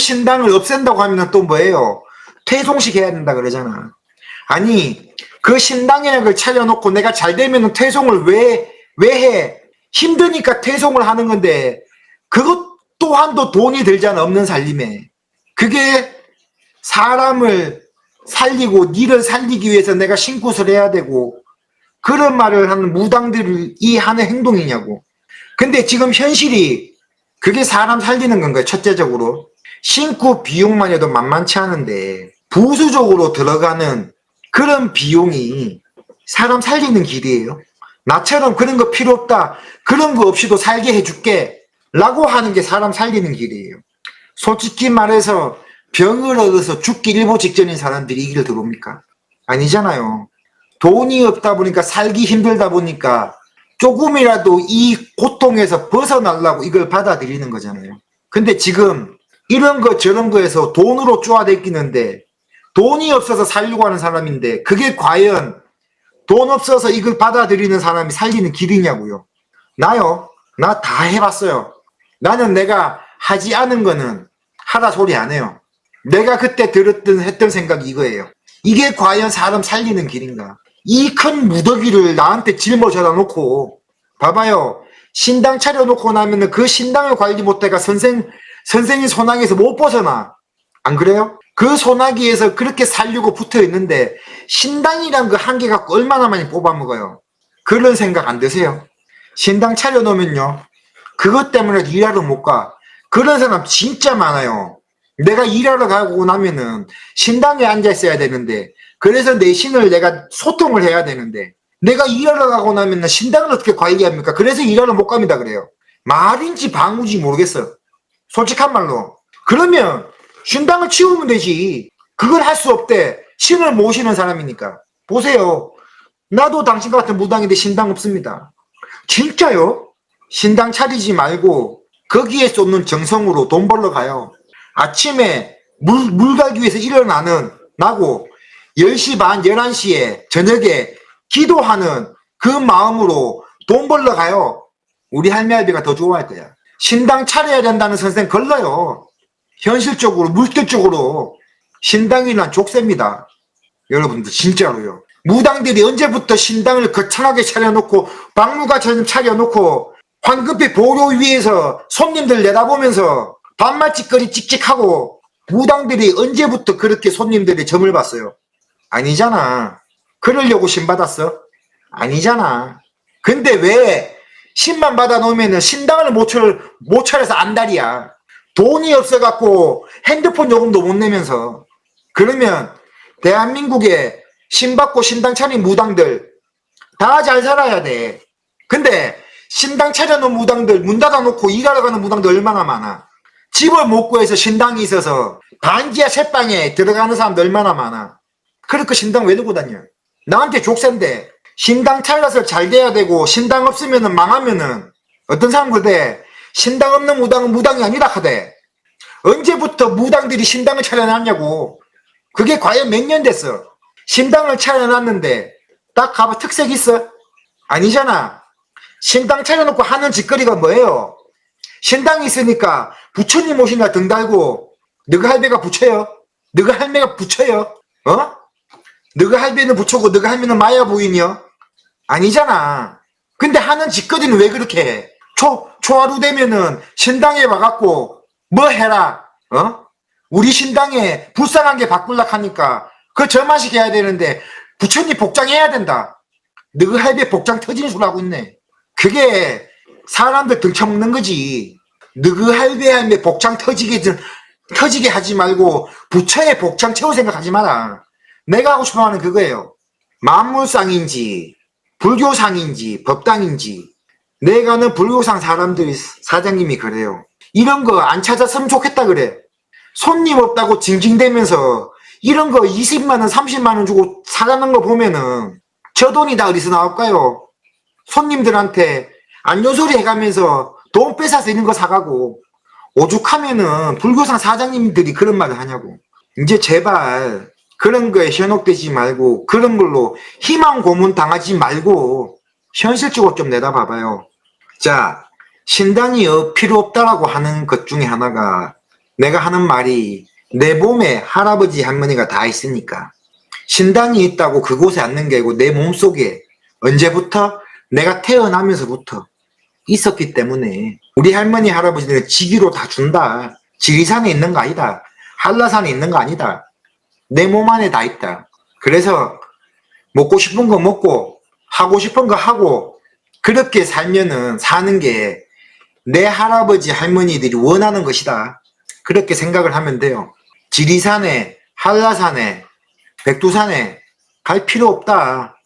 신당을 없앤다고 하면 또 뭐예요? 퇴송식 해야 된다 그러잖아. 아니, 그 신당이라는 차려놓고 내가 잘 되면 퇴송을 왜, 왜 해? 힘드니까 퇴송을 하는 건데, 그것 또한도 돈이 들잖아, 없는 살림에. 그게 사람을 살리고, 니를 살리기 위해서 내가 신굿을 해야 되고, 그런 말을 하는 무당들이 하는 행동이냐고. 근데 지금 현실이 그게 사람 살리는 건가요? 첫째적으로. 신고 비용만 해도 만만치 않은데 부수적으로 들어가는 그런 비용이 사람 살리는 길이에요. 나처럼 그런 거 필요 없다. 그런 거 없이도 살게 해줄게. 라고 하는 게 사람 살리는 길이에요. 솔직히 말해서 병을 얻어서 죽기 일보 직전인 사람들이 이 길을 들어옵니까? 아니잖아요. 돈이 없다 보니까 살기 힘들다 보니까 조금이라도 이 고통에서 벗어나려고 이걸 받아들이는 거잖아요. 근데 지금 이런 거 저런 거에서 돈으로 쪼아대끼는데 돈이 없어서 살려고 하는 사람인데 그게 과연 돈 없어서 이걸 받아들이는 사람이 살리는 길이냐고요. 나요. 나 다 해봤어요. 나는 내가 하지 않은 거는 하라 소리 안 해요. 내가 그때 들었던 했던 생각이 이거예요. 이게 과연 사람 살리는 길인가? 이 큰 무더기를 나한테 짊어져다 놓고 봐봐요. 신당 차려놓고 나면은 그 신당을 관리 못해가 선생 선생님 소나기에서 못 벗어나. 안 그래요? 그 소나기에서 그렇게 살려고 붙어 있는데 신당이란 그 한계 갖고 얼마나 많이 뽑아먹어요. 그런 생각 안 드세요? 신당 차려놓으면요. 그것 때문에 일하러 못 가. 그런 사람 진짜 많아요. 내가 일하러 가고 나면은 신당에 앉아 있어야 되는데 그래서 내 신을 내가 소통을 해야 되는데 내가 일하러 가고 나면은 신당을 어떻게 관리합니까? 그래서 일하러 못 갑니다 그래요. 말인지 방구지 모르겠어. 솔직한 말로. 그러면 신당을 치우면 되지. 그걸 할 수 없대. 신을 모시는 사람이니까. 보세요. 나도 당신 같은 무당인데 신당 없습니다. 진짜요? 신당 차리지 말고 거기에 쏟는 정성으로 돈 벌러 가요. 아침에 물, 물 가기 위해서 일어나는 나고 10시 반, 11시에 저녁에 기도하는 그 마음으로 돈 벌러 가요. 우리 할매 할배가 더 좋아할 거야. 신당 차려야 된다는 선생 걸러요. 현실적으로, 물질적으로. 신당이란 족쇄입니다. 여러분들, 진짜로요. 무당들이 언제부터 신당을 거창하게 차려놓고, 박물관처럼 차려놓고, 황금빛 보료 위에서 손님들 내다보면서 반말짓거리 찍찍하고, 무당들이 언제부터 그렇게 손님들이 점을 봤어요? 아니잖아. 그러려고 신 받았어? 아니잖아. 근데 왜 신만 받아 놓으면은 신당을 못, 차려, 못 차려서 안달이야. 돈이 없어갖고 핸드폰 요금도 못 내면서. 그러면 대한민국에 신 받고 신당 차린 무당들 다 잘 살아야 돼. 근데 신당 차려놓은 무당들 문 닫아놓고 일하러 가는 무당들 얼마나 많아. 집을 못 구해서 신당이 있어서 반지하 새방에 들어가는 사람들 얼마나 많아. 그렇게 신당 왜 들고 다녀? 나한테 족쇄인데 신당 차려서 잘 돼야 되고 신당 없으면은 망하면은 어떤 사람 그래? 신당 없는 무당은 무당이 아니라 하대 언제부터 무당들이 신당을 차려놨냐고. 그게 과연 몇 년 됐어? 신당을 차려놨는데 딱 가봐 특색 있어? 아니잖아. 신당 차려놓고 하는 짓거리가 뭐예요? 신당이 있으니까 부처님 오신다 등 달고 너가 할배가 부처요? 너가 할매가 부처요? 어? 너가 할배는 부처고 너가 할매는 마야 부인이요? 아니잖아. 근데 하는 짓거리는 왜 그렇게 해? 초, 초하루 되면은 신당에 와갖고 뭐 해라, 어? 우리 신당에 불쌍한 게 바꿀라 하니까 그 저만식 해야 되는데 부처님 복장해야 된다. 너그 할배 복장 터지는 소리 하고 있네. 그게 사람들 등쳐먹는 거지. 너그 할배 할매 복장 터지게, 터지게 하지 말고 부처의 복장 채울 생각하지 마라. 내가 하고 싶어 하는 그거예요. 만물상인지, 불교상인지, 법당인지, 내가는 불교상 사람들이, 사장님이 그래요. 이런 거 안 찾았으면 좋겠다 그래. 손님 없다고 징징대면서 이런 거 20만원, 30만원 주고 사가는 거 보면은 저 돈이 다 어디서 나올까요? 손님들한테 안전소리 해가면서 돈 뺏어서 이런 거 사가고 오죽하면은 불교상 사장님들이 그런 말을 하냐고. 이제 제발 그런 거에 현혹되지 말고 그런 걸로 희망 고문 당하지 말고 현실적으로 좀 내다봐봐요. 자, 신당이 어, 필요 없다라고 하는 것 중에 하나가 내가 하는 말이 내 몸에 할아버지 할머니가 다 있으니까 신당이 있다고 그곳에 앉는 게 아니고 내 몸속에 언제부터 내가 태어나면서부터 있었기 때문에 우리 할머니 할아버지는 지기로 다 준다. 지리산에 있는 거 아니다. 한라산에 있는 거 아니다. 내 몸 안에 다 있다. 그래서 먹고 싶은 거 먹고 하고 싶은 거 하고 그렇게 살면은 사는 게 내 할아버지 할머니들이 원하는 것이다. 그렇게 생각을 하면 돼요. 지리산에 한라산에 백두산에 갈 필요 없다.